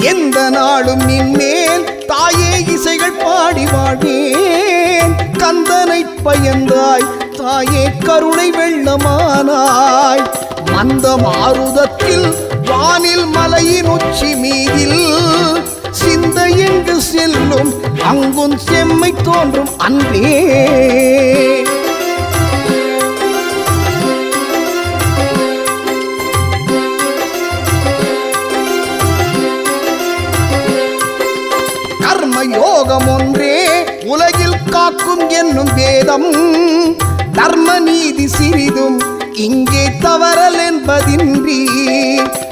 எந்த நாளும் நின்மேல் தாயே இசைகள் பாடி வாழ்வேன். கந்தனை பயந்தாய். தாயே கருணை வெள்ளமானாய். மந்த மாருதத்தில் வானில் மலையின் உச்சி மீதில் சிந்தை எங்கு செல்லும்? அங்கும் செம்மை தோன்றும் அன்பே. யோகம் ஒன்றே உலகில் காக்கும் என்னும் வேதம். தர்ம நீதி சிறிதும் இங்கே தவறல் என்பதின்றி.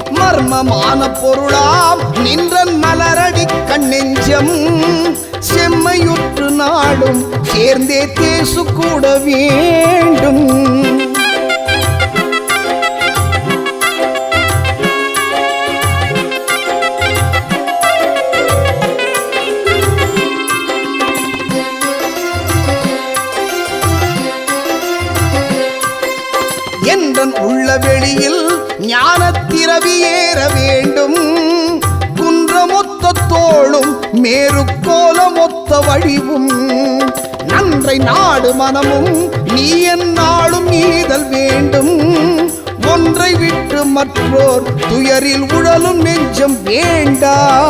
மர்மமான பொருளாம் நின்றன் மலரடி கண்ணெஞ்சம். செம்மையுற்று நாடும் சேர்ந்தே தேசு கூடவே. வேண்டும் உள்ள வெளியில் ஞானத்திரவி ஏற வேண்டும். குன்றமொத்த தோளும் மேரு வழிவும் வடிவும். நன்றை நாடு மனமும் நீ என் நாளும் ஈதல் வேண்டும். ஒன்றை விட்டு மற்றோர் துயரில் உழலும் நெஞ்சம் வேண்டா.